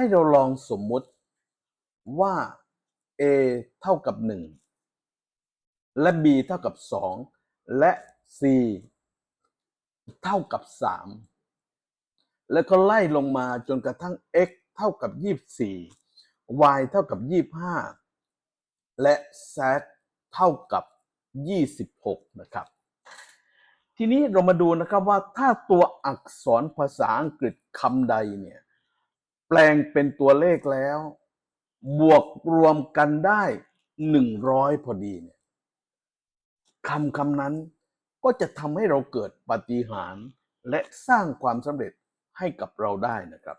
ให้เราลองสมมุติว่า a เท่ากับ 1 และ b เท่ากับ 2 และ c เท่ากับ 3 แล้วก็ไล่ลงมาจนกระทั่ง x เท่ากับ 24 y เท่ากับ 25 และ z เท่ากับ 26 นะครับ ทีนี้เรามาดูนะครับว่าถ้าตัวอักษรภาษาอังกฤษคำใดเนี่ย แปลงเป็นตัวเลขแล้ว บวกรวมกันได้หนึ่งร้อยพอดีเนี่ยคำคำนั้นก็จะทำให้เราเกิดปาฏิหาริย์และสร้างความสำเร็จให้กับเราได้นะครับ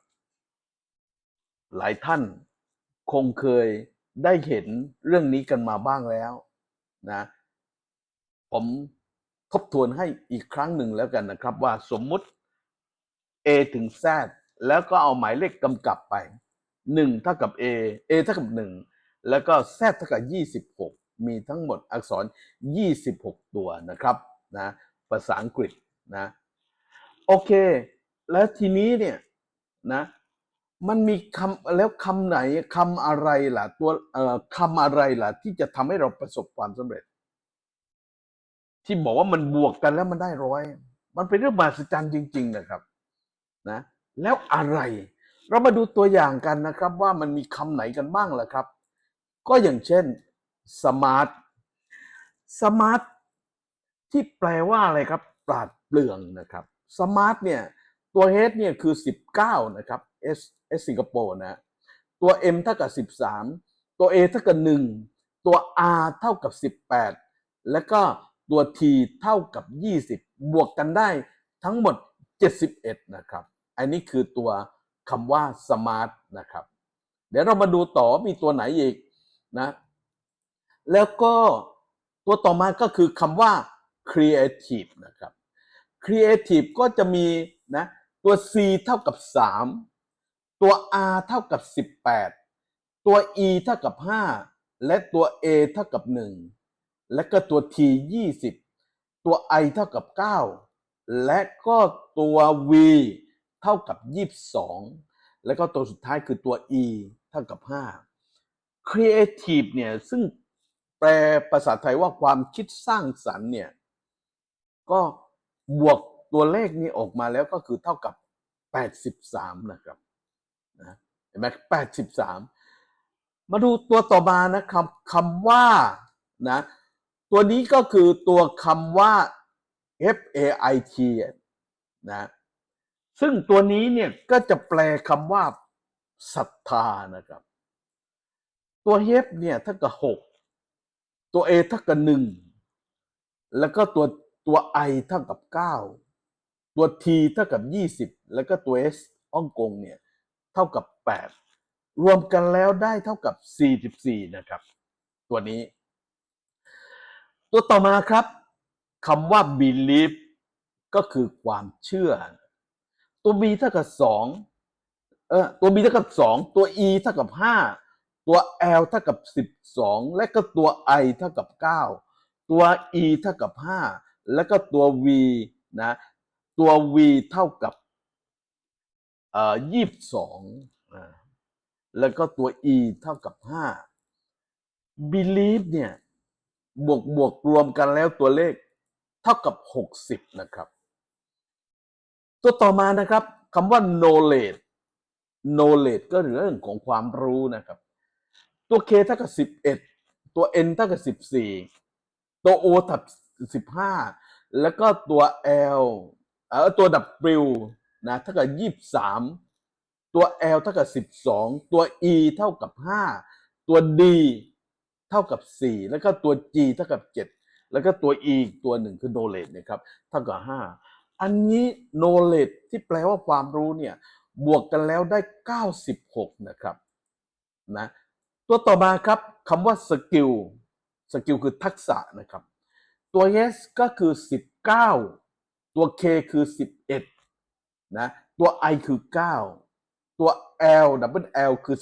หลายท่านคงเคยได้เห็นเรื่องนี้กันมาบ้างแล้วนะ ผมทบทวนให้อีกครั้งหนึ่งแล้วกันนะครับว่าสมมุติ A ถึง Z แล้วก็เอาหมายเลขกำกับไป 1 เท่ากับ A A เท่ากับ 1 แล้วก็ Z เท่ากับ 26 มีทั้งหมดอักษร 26 ตัวนะครับนะภาษาอังกฤษนะโอเค แล้วทีนี้เนี่ยนะมันมีคำแล้วคำไหนคำอะไรล่ะตัวคำอะไรล่ะ ที่จะทำให้เราประสบความสำเร็จ ที่บอกว่ามันบวกกันแล้วมันได้ร้อย มันเป็นเรื่องมหัศจรรย์จริง ๆ นะครับ นะ แล้วอะไร เรามาดูตัวอย่างกันนะครับว่ามันมีคำไหนกันบ้างล่ะครับ ก็อย่างเช่น smart smart ที่แปลว่าอะไรครับ ปราดเปรื่องนะครับ smart เนี่ย ตัว h เนี่ยคือ 19 นะครับ s s สิงคโปร์นะ ตัว m เท่ากับ 13 ตัว a เท่ากับ 1 ตัว r เท่ากับ 18 แล้วก็ตัว t เท่ากับ 20 บวกกันได้ทั้งหมด 71 นะครับ อันนี้คือตัวคำว่า smart นะครับ เดี๋ยวเรามาดูต่อมีตัวไหนอีกนะ แล้วก็ตัวต่อมาก็คือคำว่า creative นะครับ creative ก็จะมีนะตัว c เท่ากับ 3 ตัว r เท่ากับ 18 ตัว e เท่ากับ 5 และตัว a เท่ากับ 1 และก็ตัว t 20 ตัว i เท่ากับ 9 และก็ตัว v เท่ากับ 22 แล้วก็ตัวสุดท้ายคือตัว e เท่ากับ 5 creative เนี่ยซึ่งแปลภาษาไทยว่าความคิดสร้างสรรค์เนี่ยก็บวกตัวเลขนี้ออกมาแล้วก็คือเท่ากับ 83 นะครับนะเห็นไหม83 มาดูตัวต่อมานะครับคำว่านะตัวนี้ก็คือตัวคำว่า F A I T นะ ซึ่งตัวนี้เนี่ยก็จะแปลคำว่าศรัทธานะครับ ตัว F เนี่ยเท่ากับ6ตัว A เท่ากับ1แล้วก็ตัวตัว I เท่ากับ9ตัว T เท่ากับ20แล้วก็ตัว S ฮ่องกงเนี่ยเท่ากับ8รวมกันแล้วได้เท่ากับ44นะครับ ตัวนี้ ตัวต่อมาครับคำว่า believe ก็คือความเชื่อ ตัว B เท่ากับ2เออตัว B เท่ากับ2ตัว E เท่ากับ5ตัว L เท่ากับ12และก็ตัว I เท่ากับ9ตัว E เท่ากับ5แล้วก็ตัว V นะตัว V เท่ากับเอ่อ22อ่าแล้วก็ตัว E เท่ากับ5 believe เนี่ยบวกบวกรวมกันแล้วตัวเลขเท่ากับ 60 นะครับ ตัวต่อมานะครับคำว่า knowledge knowledge ก็เรื่องของความรู้นะครับ ตัว K เท่ากับ 11 ตัว N เท่ากับ 14 ตัว O เท่ากับ15 แล้วก็ตัว L เออตัว W นะเท่ากับ 23 ตัว L เท่ากับ 12 ตัว E เท่ากับ 5 ตัว D เท่ากับ 4 แล้วก็ตัว G เท่ากับ 7 แล้วก็ตัว E อีกตัวหนึ่งคือ knowledge นะครับเท่ากับ 5 อันนี้ knowledge ที่แปลว่าความรู้เนี่ย บวกกันแล้วได้ 96 นะครับนะตัวต่อมาครับคำว่า skill skill คือทักษะนะครับ ตัว S ก็คือ 19 ตัว K คือ 11 นะ ตัว I คือ 9 ตัว L double L คือ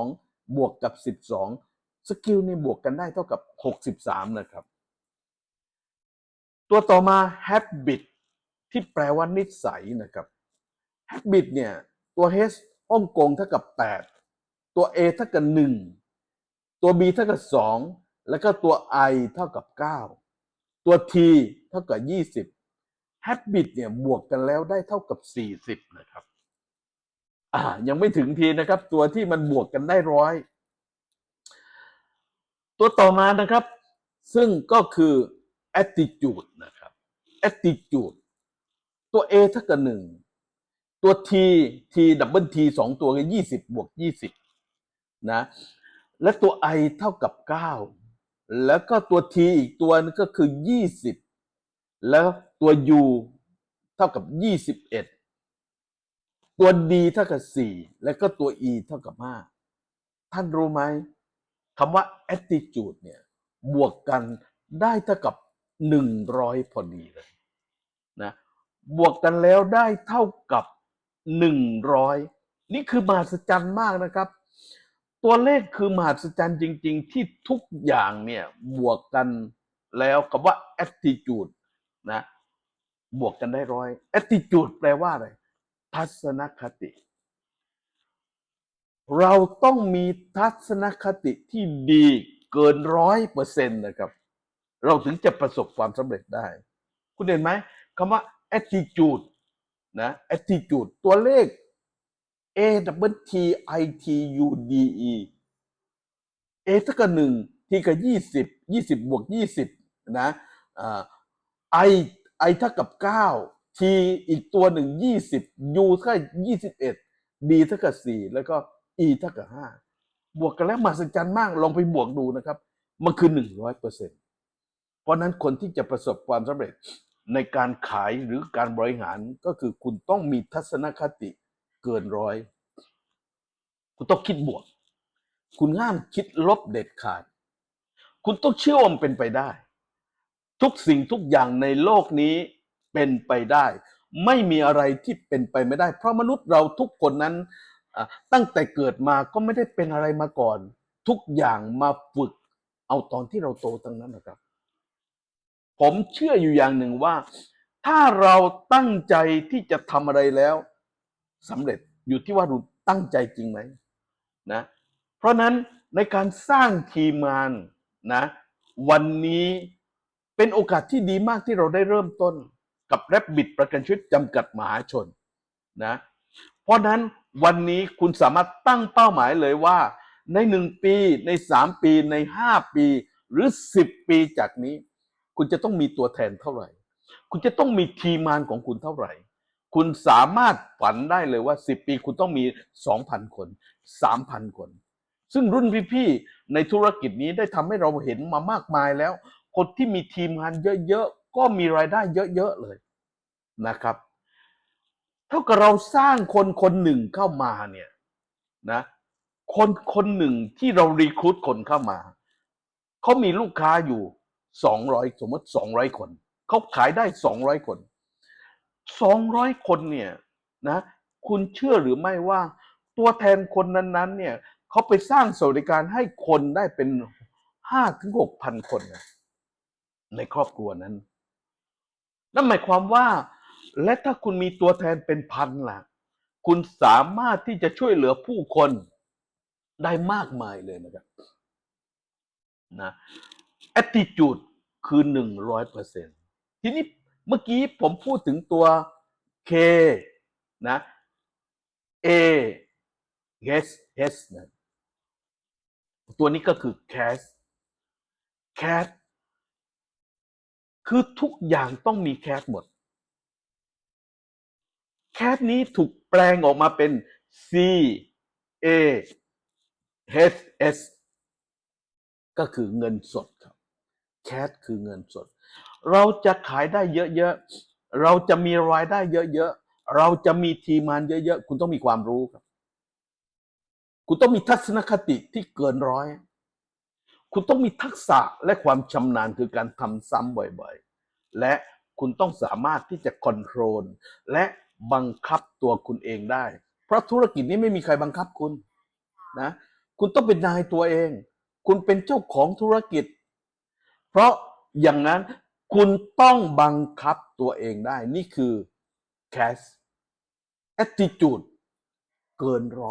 12 บวกกับ 12 สกิลนี่บวกกันได้เท่ากับ 63 นะครับ ตัวต่อมา habit ที่แปลว่านิสัยนะครับ habit เนี่ย ตัว H ฮ่องกงเท่ากับแปดตัว A เท่ากับหนึ่งตัว B เท่ากับสองแล้วก็ตัว I เท่ากับเก้าตัว T เท่ากับยี่สิบ Habit เนี่ยบวกกันแล้วได้เท่ากับสี่สิบนะครับ อ่า ยังไม่ถึงทีนะครับ ตัวที่มันบวกกันได้ร้อยตัวต่อมานะครับ ซึ่งก็คือ attitude นะครับ attitude ตัว A เท่ากับหนึ่งตัว T T ดับเบิล T สองตัวก็ยี่สิบบวกยี่สิบนะ และตัว I เท่ากับเก้าแล้วก็ตัว T อีกตัวนึงก็คือยี่สิบแล้วตัว U เท่ากับยี่สิบเอ็ดตัว D เท่ากับสี่แล้วก็ตัว E เท่ากับห้าท่านรู้ไหมคำว่า attitude เนี่ยบวกกันได้เท่ากับหนึ่งร้อยพอดีเลย บวกกันแล้วได้เท่ากับหนึ่งร้อยนี่คือมหัศจรรย์มากนะครับ ตัวเลขคือมหัศจรรย์จริง ๆ ที่ทุกอย่างเนี่ยบวกกันแล้วคำว่า attitude นะบวกกันได้ร้อย attitude แปลว่าอะไร ทัศนคติ เราต้องมีทัศนคติที่ดีเกินร้อยเปอร์เซ็นต์นะครับ เราถึงจะประสบความสำเร็จได้ คุณเห็นไหมคำว่า attitude นะ attitude ตัวเลข a w t i t u d e a เท่ากับหนึ่ง t กับยี่สิบยี่สิบบวกยี่สิบนะอ่า i i เท่ากับเก้า t อีกตัวหนึ่งยี่สิบ u เท่ากับยี่สิบเอ็ด d เท่ากับสี่แล้วก็ e เท่ากับห้าบวกกันแล้วมหัศจรรย์มากลองไปบวกดูนะครับ มันคือหนึ่งร้อยเปอร์เซ็นต์เพราะนั้นคนที่จะประสบความสำเร็จ ในการขายหรือการบริหารก็คือคุณต้องมีทัศนคติเกินร้อย คุณต้องคิดบวก คุณห้ามคิดลบเด็ดขาด คุณต้องเชื่อว่ามันเป็นไปได้ ทุกสิ่งทุกอย่างในโลกนี้เป็นไปได้ ไม่มีอะไรที่เป็นไปไม่ได้ เพราะมนุษย์เราทุกคนนั้นตั้งแต่เกิดมาก็ไม่ได้เป็นอะไรมาก่อน ทุกอย่างมาฝึกเอาตอนที่เราโตทั้งนั้นนะครับ ผมเชื่ออยู่อย่างหนึ่งว่า ถ้าเราตั้งใจที่จะทำอะไรแล้วสำเร็จอยู่ที่ว่าเราตั้งใจจริงไหมนะเพราะฉะนั้นในการสร้างทีมงานนะวันนี้เป็นโอกาสที่ดีมากที่เราได้เริ่มต้นกับแรบบิดประกันชีวิตจำกัดมหาชนนะเพราะฉะนั้นวันนี้คุณสามารถตั้งเป้าหมายเลยว่า ในหนึ่งปีในสามปีในห้าปี หรือสิบปีจากนี้ คุณจะต้องมีตัวแทนเท่าไหร่ คุณจะต้องมีทีมงานของคุณเท่าไหร่ คุณสามารถฝันได้เลยว่า10ปีคุณต้องมี2,000คน3,000คน ซึ่งรุ่นพี่ๆในธุรกิจนี้ได้ทำให้เราเห็นมามากมายแล้ว คนที่มีทีมงานเยอะๆก็มีรายได้เยอะๆเลยนะครับ เท่ากับเราสร้างคนคนหนึ่งเข้ามาเนี่ยนะคนคนหนึ่งที่เรารีครูดคนเข้ามา เขามีลูกค้าอยู่ สองร้อยสมมติสองร้อยคน เขาขายได้สองร้อยคนสองร้อยคนเนี่ยนะคุณเชื่อหรือไม่ว่า ตัวแทนคนนั้นๆ เนี่ยเขาไปสร้างสวัสดิการให้คนได้เป็นห้าถึงหกพันคนนะในครอบครัวนั้นนั่นหมายความว่า และถ้าคุณมีตัวแทนเป็นพันล่ะ คุณสามารถที่จะช่วยเหลือผู้คนได้มากมายเลยนะครับนะ attitude คือหนึ่งร้อยเปอร์เซ็นทีนี้เมื่อกี้ผมพูดถึงตัว K นะ A H H นะตัวนี้ก็คือ cash cash คือทุกอย่างต้องมี cash หมด cash นี้ถูกแปลงออกมาเป็น C A H S ก็คือเงินสดครับ แคชคือเงินสด เราจะขายได้เยอะๆ เราจะมีรายได้เยอะๆ เราจะมีทีมงานเยอะๆ คุณต้องมีความรู้ครับ คุณต้องมีทัศนคติที่เกินร้อย คุณต้องมีทักษะและความชำนาญคือการทำซ้ำบ่อยๆ และคุณต้องสามารถที่จะคอนโทรลและบังคับตัวคุณเองได้ เพราะธุรกิจนี้ไม่มีใครบังคับคุณนะ คุณต้องเป็นนายตัวเอง คุณเป็นเจ้าของธุรกิจ เพราะอย่างนั้นคุณต้องบังคับตัวเองได้ นี่คือ cash attitude เกินร้อย